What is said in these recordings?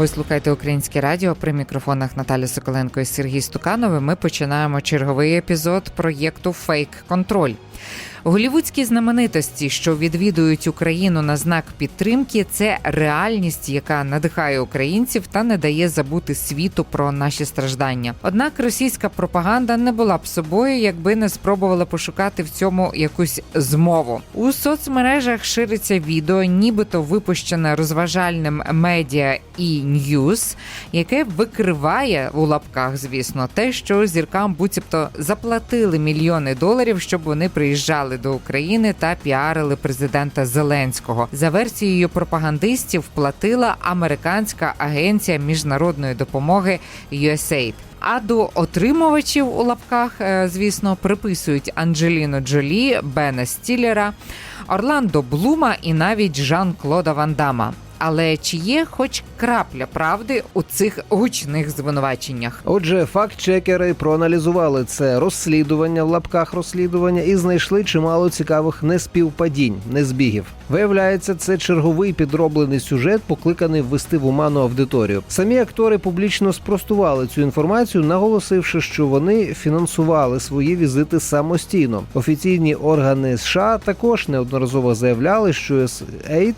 Ви слухаєте українське радіо при мікрофонах Наталі Соколенко і Сергій Стуканови. Ми починаємо черговий епізод проєкту Фейк Контроль. Голівудські знаменитості, що відвідують Україну на знак підтримки, це реальність, яка надихає українців та не дає забути світу про наші страждання. Однак російська пропаганда не була б собою, якби не спробувала пошукати в цьому якусь змову. У соцмережах шириться відео, нібито випущене розважальним медіа і Ньюз, яке викриває у лапках, звісно, те, що зіркам буцімто заплатили мільйони доларів, щоб вони приїжджали до України та піарили президента Зеленського. За версією пропагандистів платила американська агенція міжнародної допомоги USAID. А до отримувачів у лапках, е, звісно, приписують Анджеліну Джолі, Бена Стілера, Орландо Блума і навіть Жан Клода Ван Дама. Але чи є хоч крапля правди у цих гучних звинуваченнях? Отже, факт-чекери проаналізували це розслідування в лапках розслідування і знайшли чимало цікавих неспівпадінь, незбігів. Виявляється, це черговий підроблений сюжет, покликаний ввести в оману аудиторію. Самі актори публічно спростували цю інформацію, наголосивши, що вони фінансували свої візити самостійно. Офіційні органи США також неодноразово заявляли, що USAID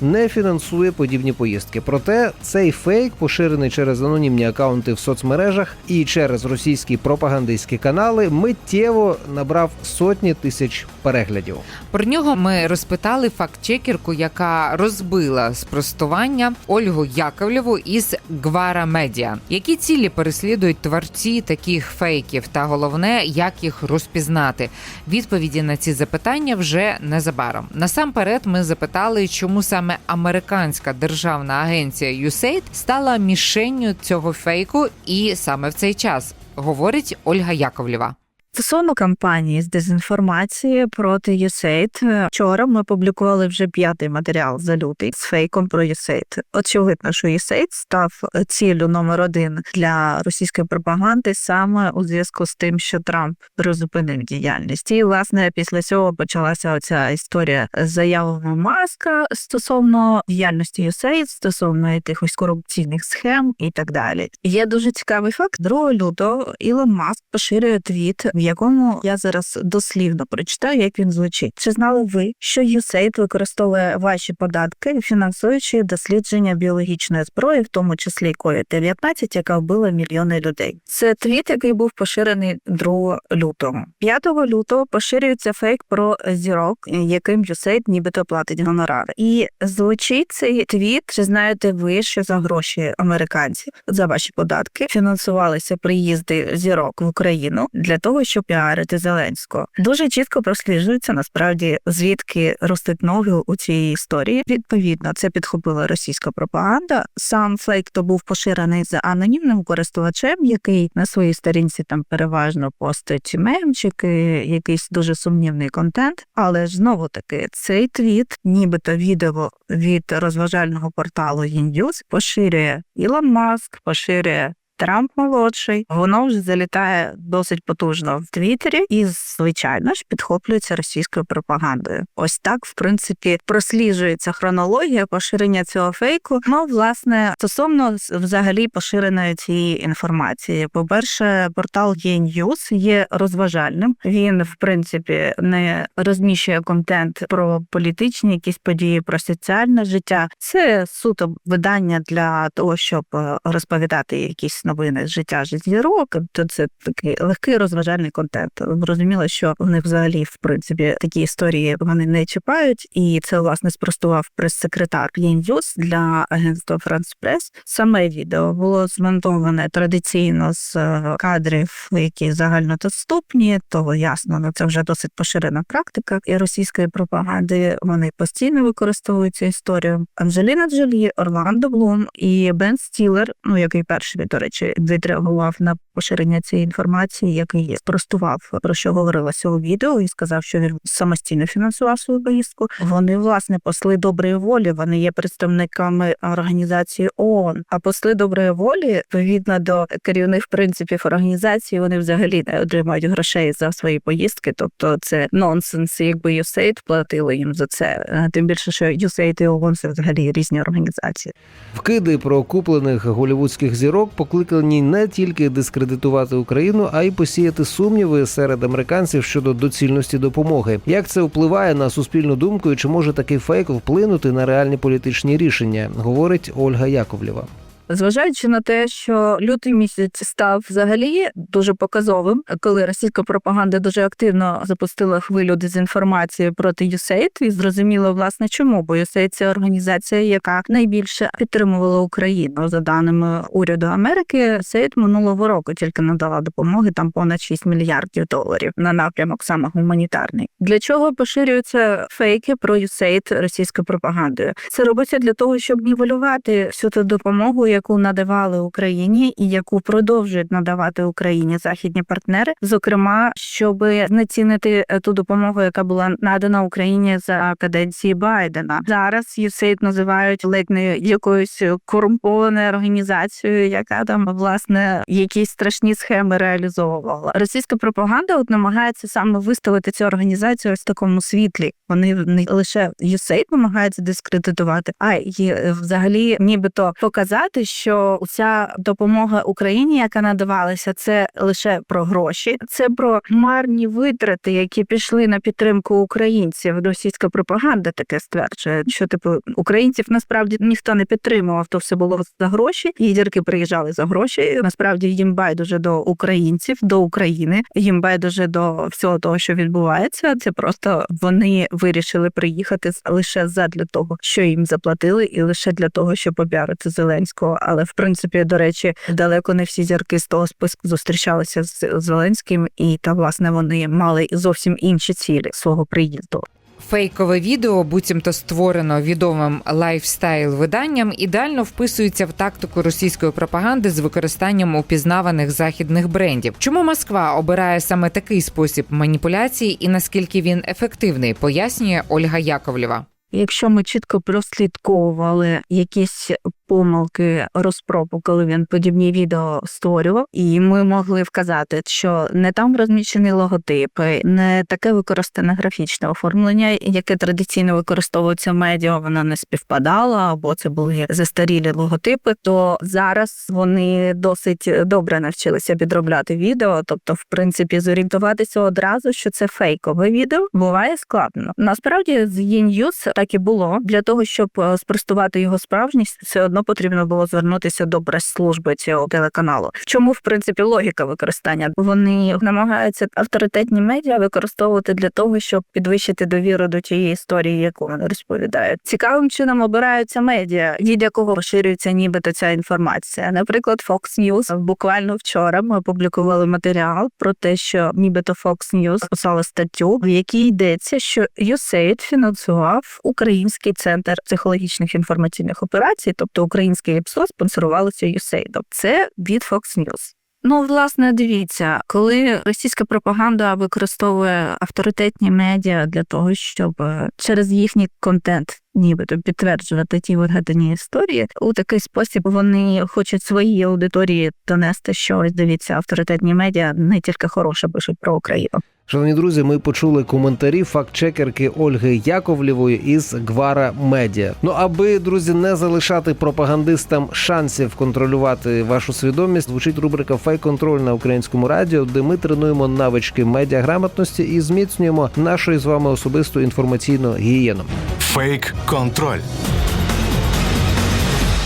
не фінансує подібні поїздки. Проте цей фейк, поширений через анонімні акаунти в соцмережах і через російські пропагандистські канали, миттєво набрав сотні тисяч переглядів. Про нього ми розпитали фактчекерку, яка розбила спростування Ольгу Яковлєву із Гвара Медіа. Які цілі переслідують творці таких фейків, та головне, як їх розпізнати? Відповіді на ці запитання вже незабаром. Насамперед, ми запитали, чому саме американська державна агенція USAID стала мішенню цього фейку, і саме в цей час говорить Ольга Яковлєва. Стосовно кампанії з дезінформації проти USAID, вчора ми публікували вже п'ятий матеріал за лютий з фейком про USAID. Очевидно, що USAID став ціллю номер один для російської пропаганди саме у зв'язку з тим, що Трамп призупинив діяльність. І власне після цього почалася оця історія з заявами маска стосовно діяльності USAID, стосовно якихось корупційних схем і так далі. Є дуже цікавий факт. 2 лютого Ілон Маск поширює твіт, в якому я зараз дослівно прочитаю, як він звучить. Чи знали ви, що USAID використовує ваші податки, фінансуючи дослідження біологічної зброї, в тому числі COVID-19, яка вбила мільйони людей? Це твіт, який був поширений 2 лютого. 5 лютого поширюється фейк про зірок, яким USAID нібито платить гонорари. І звучить цей твіт. Чи знаєте ви, що за гроші американців за ваші податки фінансувалися приїзди зірок в Україну для того, щоб піарити Зеленського? Дуже чітко просліджується насправді звідки ростуть ноги у цій історії. Відповідно, це підхопила російська пропаганда. Сам фейк то був поширений за анонімним користувачем, який на своїй сторінці там переважно постить мемчики, якийсь дуже сумнівний контент. Але знову таки цей твіт, нібито відео від розважального порталу News, поширює Ілон Маск, поширює. Трамп молодший, воно вже залітає досить потужно в Твіттері і, звичайно ж, підхоплюється російською пропагандою. Ось так, в принципі, просліджується хронологія поширення цього фейку. Ну, власне, стосовно взагалі поширеної цієї інформації. По-перше, портал Є-Ньюз є розважальним. Він, в принципі, не розміщує контент про політичні якісь події, про соціальне життя. Це суто видання для того, щоб е, розповідати якісь новини з життя зірок, то це такий легкий розважальний контент. Зрозуміло, що вони взагалі, в принципі, такі історії вони не чіпають, і це власне спростував прес-секретар News для агентства France Press. Саме відео було змонтоване традиційно з е, кадрів, які загальнодоступні, то ясно, ну це вже досить поширена практика і російської пропаганди. Вони постійно використовують цю історію. Анджеліна Джолі, Орландо Блум і Бен Стілер, ну який перший до речі речі, відреагував на поширення цієї інформації, який спростував про що говорилося у відео, і сказав, що він самостійно фінансував свою поїздку. Вони власне посли доброї волі. Вони є представниками організації ООН. А посли доброї волі, відповідно до керівних принципів організації, вони взагалі не отримають грошей за свої поїздки. Тобто це нонсенс, якби USAID платили їм за це. Тим більше, що USAID і ООН – це взагалі різні організації. Вкиди про куплених голівудських зірок покликані не тільки дискредитувати Україну, а й посіяти сумніви серед американців щодо доцільності допомоги. Як це впливає на суспільну думку і чи може такий фейк вплинути на реальні політичні рішення? Говорить Ольга Яковлєва. Зважаючи на те, що лютий місяць став взагалі дуже показовим, коли російська пропаганда дуже активно запустила хвилю дезінформації проти USAID, і зрозуміло власне чому, бо USAID – це організація, яка найбільше підтримувала Україну за даними уряду Америки. USAID минулого року тільки надала допомоги там понад 6 мільярдів доларів на напрямок саме гуманітарний. Для чого поширюються фейки про USAID російською пропагандою? Це робиться для того, щоб нівелювати всю ту допомогу, яку надавали Україні, і яку продовжують надавати Україні західні партнери, зокрема, щоб знецінити е, ту допомогу, яка була надана Україні за каденції Байдена. Зараз USAID називають ледь не якоюсь корумпованою організацією, яка там власне якісь страшні схеми реалізовувала. Російська пропаганда от намагається саме виставити цю організацію ось в такому світлі. Вони не лише USAID намагаються дискредитувати, а й е, взагалі нібито показати, що ця допомога Україні, яка надавалася, це лише про гроші, це про марні витрати, які пішли на підтримку українців. Російська пропаганда таке стверджує, що типу українців насправді ніхто не підтримував, то все було за гроші. Лідерки приїжджали за гроші. Насправді їм байдуже до українців, до України. Їм байдуже до всього того, що відбувається. Це просто вони вирішили приїхати лише задля того, що їм заплатили, і лише для того, щоб попіарити Зеленського. Але в принципі, до речі, далеко не всі зірки з того списку зустрічалися з Зеленським, і та власне вони мали зовсім інші цілі свого приїзду. Фейкове відео, буцімто створено відомим лайфстайл виданням, ідеально вписується в тактику російської пропаганди з використанням упізнаваних західних брендів. Чому Москва обирає саме такий спосіб маніпуляції і наскільки він ефективний, пояснює Ольга Яковлєва. Якщо ми чітко прослідковували якісь помилки розпробу, коли він подібні відео створював, і ми могли вказати, що не там розміщені логотипи, не таке використане графічне оформлення, яке традиційно використовується в медіа, воно не співпадало, або це були застарілі логотипи. То зараз вони досить добре навчилися підробляти відео. Тобто, в принципі, зорієнтуватися одразу, що це фейкове відео, буває складно. Насправді з E-News так і було для того, щоб е, спростувати його справжність, все одно потрібно було звернутися до прес-служби цього телеканалу. В чому в принципі логіка використання? Вони намагаються авторитетні медіа використовувати для того, щоб підвищити довіру до тієї історії, яку вони розповідають. Цікавим чином обираються медіа, від якого поширюється нібито ця інформація. Наприклад, Fox News буквально вчора ми опублікували матеріал про те, що нібито Fox News писала статтю, в якій йдеться, що USAID фінансував український центр психологічних інформаційних операцій, тобто українське ІПСО спонсорувалося USAID. Це від Fox News. Ну, власне, дивіться, коли російська пропаганда використовує авторитетні медіа для того, щоб е, через їхній контент нібито підтверджувати ті вигадані історії, у такий спосіб вони хочуть своїй аудиторії донести, що дивіться, авторитетні медіа не тільки хороше пишуть про Україну. Шановні друзі, ми почули коментарі фактчекерки Ольги Яковлєвої із Гвара Медіа. Ну аби друзі не залишати пропагандистам шансів контролювати вашу свідомість, звучить рубрика Фейк-контроль на українському радіо, де ми тренуємо навички медіаграмотності і зміцнюємо нашу з вами особисту інформаційну гігієну. Фейк контроль.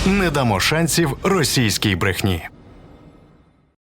Не дамо шансів російській брехні.